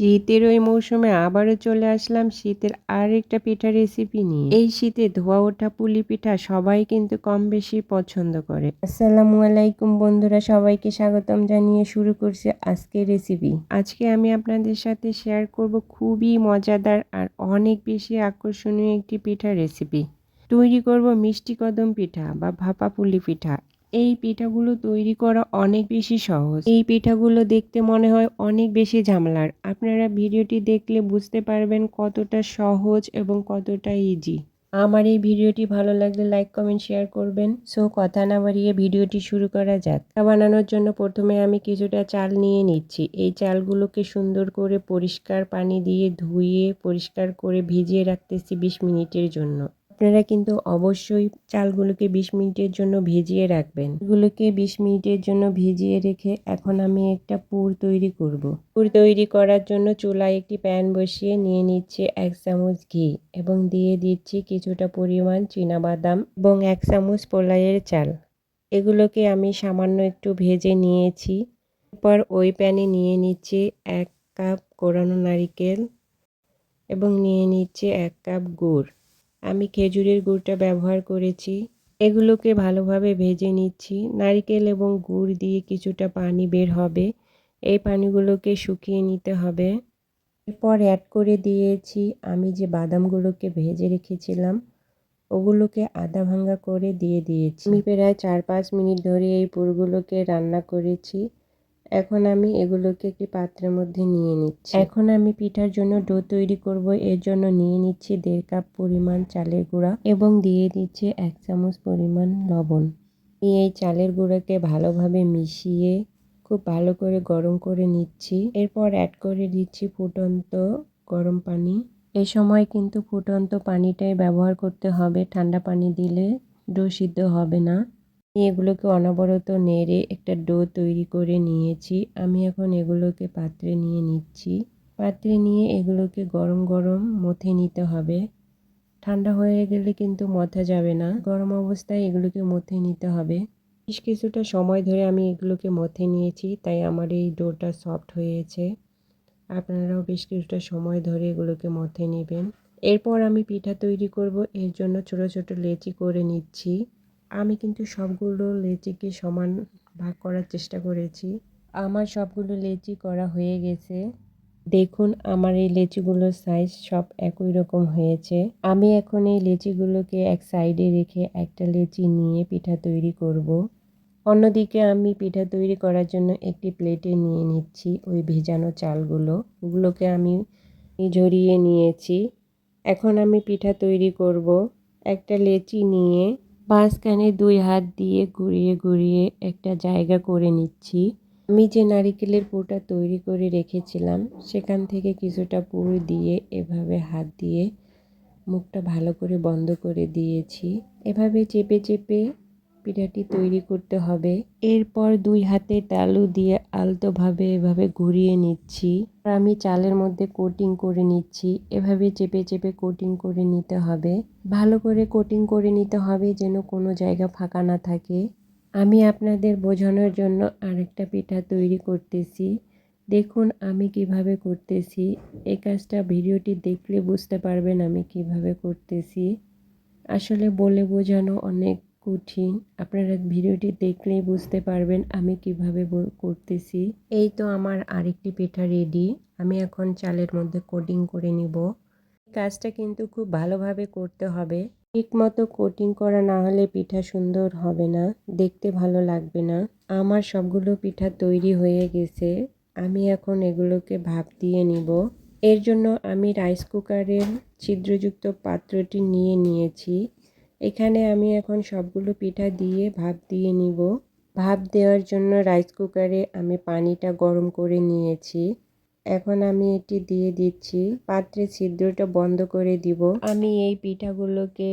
শীতের ওই মৌসুমে আবারও চলে আসলাম শীতের আরেকটা পিঠা রেসিপি নিয়ে। এই শীতে ধোয়া ওঠা পুলি পিঠা সবাই কিন্তু কম বেশি পছন্দ করে। আসসালামু আলাইকুম বন্ধুরা, সবাইকে স্বাগতম জানিয়ে শুরু করছি আজকের রেসিপি আজকে আমি আপনাদের সাথে শেয়ার করব খুবই মজাদার আর অনেক বেশি আকর্ষণীয় একটি পিঠা রেসিপি তৈরি করব মিষ্টি কদম পিঠা বা ভাপা পুলি পিঠা। এই পিঠাগুলো তৈরি করা অনেক বেশি সহজ। এই পিঠাগুলো দেখতে মনে হয় অনেক বেশি ঝামেলার। আপনারা ভিডিওটি দেখলে বুঝতে পারবেন কতটা সহজ এবং কতটা ইজি আমার এই ভিডিওটি ভালো লাগলে লাইক কমেন্ট শেয়ার করবেন। সো কথা না বাড়িয়ে ভিডিওটি শুরু করা যাক। বানানোর জন্য প্রথমে আমি কিছুটা চাল নিয়ে নিচ্ছি। এই চালগুলোকে সুন্দর করে পরিষ্কার পানি দিয়ে ধুয়ে পরিষ্কার করে ভিজিয়ে রাখতেছি বিশ মিনিটের জন্য। আপনারা কিন্তু অবশ্যই চালগুলোকে বিশ মিনিটের জন্য ভিজিয়ে রাখবেন। এগুলোকে বিশ মিনিটের জন্য ভিজিয়ে রেখে এখন আমি একটা পুর তৈরি করব। পুর তৈরি করার জন্য চুলায় একটি প্যান বসিয়ে নিয়ে নিচ্ছে এক চামচ ঘি এবং দিয়ে দিচ্ছি কিছুটা পরিমাণ বাদাম এবং এক চামচ পোলাইয়ের চাল। এগুলোকে আমি সামান্য একটু ভেজে নিয়েছি। এরপর ওই প্যানে নিয়ে নিচ্ছি এক কাপ কোরানো নারিকেল এবং নিয়ে নিচ্ছে এক কাপ গুড়। আমি খেজুরের গুড়টা ব্যবহার করেছি। এগুলোকে ভালোভাবে ভেজে নিচ্ছি। নারকেল এবং গুড় দিয়ে কিছুটা পানি বের হবে। এই পানিগুলোকে শুকিয়ে নিতে হবে। এরপর অ্যাড করে দিয়েছি আমি যে বাদামগুলোকে ভেজে রেখেছিলাম, ওগুলোকে আদা ভাঙ্গা করে দিয়ে দিয়েছি। আমি প্রায় চার পাঁচ মিনিট ধরে এই পুরগুলোকে রান্না করেছি। এখন আমি এগুলোকে একটি পাত্রের মধ্যে নিয়ে নিচ্ছি। এখন আমি পিঠার জন্য ডো তৈরি করব। এর জন্য নিয়ে নিচ্ছি দেড় কাপ পরিমাণ চালের গুঁড়া এবং দিয়ে দিচ্ছি এক চামচ পরিমাণ লবণ। এই চালের গুঁড়াকে ভালোভাবে মিশিয়ে খুব ভালো করে গরম করে নিচ্ছি। এরপর অ্যাড করে দিচ্ছি ফুটন্ত গরম পানি। এ সময় কিন্তু ফুটন্ত পানিটাই ব্যবহার করতে হবে। ঠান্ডা পানি দিলে ডো সিদ্ধ হবে না। এগুলোকে অনবরত নেড়ে একটা ডো তৈরি করে নিয়েছি। আমি এখন এগুলোকে পাত্রে নিয়ে নিচ্ছি। পাত্রে নিয়ে এগুলোকে গরম গরম মথে নিতে হবে। ঠান্ডা হয়ে গেলে কিন্তু মথা যাবে না। গরম অবস্থায় এগুলোকে মথে নিতে হবে। বেশ কিছুটা সময় ধরে আমি এগুলোকে মথে নিয়েছি, তাই আমার এই ডোটা সফট হয়েছে। আপনারাও বেশ কিছুটা সময় ধরে এগুলোকে মথে নেবেন। এরপর আমি পিঠা তৈরি করব। এর জন্য ছোট ছোট লেচি করে নিচ্ছি। আমি কিন্তু সবগুলো লেচিকে সমান ভাগ করার চেষ্টা করেছি। আমার সবগুলো লেচি করা হয়ে গেছে। দেখুন, আমার এই লেচিগুলোর সাইজ সব একই রকম হয়েছে। আমি এখন এই লেচিগুলোকে এক সাইডে রেখে একটা লেচি নিয়ে পিঠা তৈরি করব। অন্যদিকে আমি পিঠা তৈরি করার জন্য একটি প্লেটে নিয়ে নিচ্ছি ওই ভেজানো চালগুলো। ওগুলোকে আমি ঝরিয়ে নিয়েছি। এখন আমি পিঠা তৈরি করব। একটা লেচি নিয়ে মাঝখানে দুই হাত দিয়ে ঘুরিয়ে ঘুরিয়ে একটা জায়গা করে নিচ্ছি। আমি যে নারিকেলের পুরটা তৈরি করে রেখেছিলাম, সেখান থেকে কিছুটা পুর দিয়ে এভাবে হাত দিয়ে মুখটা ভালো করে বন্ধ করে দিয়েছি। এভাবে চেপে চেপে পিঠাটি তৈরি করতে হবে। এরপর দুই হাতে তালু দিয়ে আলতোভাবে এভাবে ঘুরিয়ে নিচ্ছি। আর আমি চালের মধ্যে কোটিং করে নিচ্ছি। এভাবে চেপে চেপে কোটিং করে নিতে হবে। ভালো করে কোটিং করে নিতে হবে যেন কোনো জায়গা ফাঁকা না থাকে। আমি আপনাদের বোঝানোর জন্য আরেকটা পিঠা তৈরি করতেছি। দেখুন আমি কীভাবে করতেছি। এই কাজটা ভিডিওটি দেখলে বুঝতে পারবেন আমি কীভাবে করতেছি। আসলে বলে বোঝানো অনেক কঠিন। আপনারা ভিডিওটি দেখলেই বুঝতে পারবেন আমি কীভাবে করতেছি। এই তো আমার আরেকটি পিঠা রেডি। আমি এখন চালের মধ্যে কোটিং করে নিব। কাজটা কিন্তু খুব ভালোভাবে করতে হবে। ঠিক মতো কোটিং করা না হলে পিঠা সুন্দর হবে না, দেখতে ভালো লাগবে না। আমার সবগুলো পিঠা তৈরি হয়ে গেছে। আমি এখন এগুলোকে ভাপ দিয়ে নিব। এর জন্য আমি রাইস কুকারের ছিদ্রযুক্ত পাত্রটি নিয়ে নিয়েছি। এখানে আমি এখন সবগুলো পিঠা দিয়ে ভাপ দিয়ে নিব। ভাপ দেওয়ার জন্য রাইস কুকারে আমি পানিটা গরম করে নিয়েছি। এখন আমি এটি দিয়ে দিচ্ছি। পাত্রে ছিদ্রটা বন্ধ করে দিব। আমি এই পিঠাগুলোকে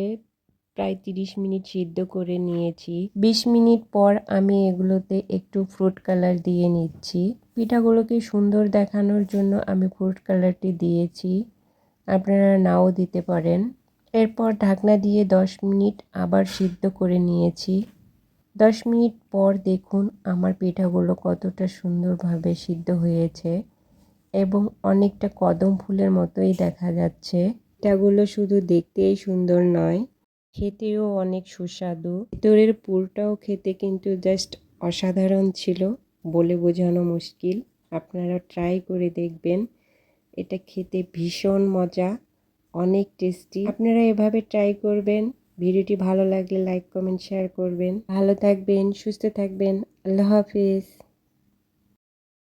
প্রায় তিরিশ মিনিট সিদ্ধ করে নিয়েছি। বিশ মিনিট পর আমি এগুলোতে একটু ফ্রুট কালার দিয়ে নিচ্ছি। পিঠাগুলোকে সুন্দর দেখানোর জন্য আমি ফ্রুট কালারটি দিয়েছি। আপনারা নাও দিতে পারেন। এরপর ঢাকনা দিয়ে দশ মিনিট আবার সিদ্ধ করে নিয়েছি। দশ মিনিট পর দেখুন আমার পিঠাগুলো কতটা সুন্দরভাবে সিদ্ধ হয়েছে এবং অনেকটা কদম ফুলের মতোই দেখা যাচ্ছে। পিঠাগুলো শুধু দেখতেই সুন্দর নয়, খেতেও অনেক সুস্বাদু। ভিতরের পুরটাও খেতে কিন্তু জাস্ট অসাধারণ ছিল বলে বোঝানো মুশকিল। আপনারা ট্রাই করে দেখবেন, এটা খেতে ভীষণ মজা। অনেক টেস্টি। আপনারা এভাবে ট্রাই করবেন। ভিডিওটি ভালো লাগলে লাইক কমেন্ট শেয়ার করবেন। ভালো থাকবেন, সুস্থ থাকবেন। আল্লাহ হাফিজ।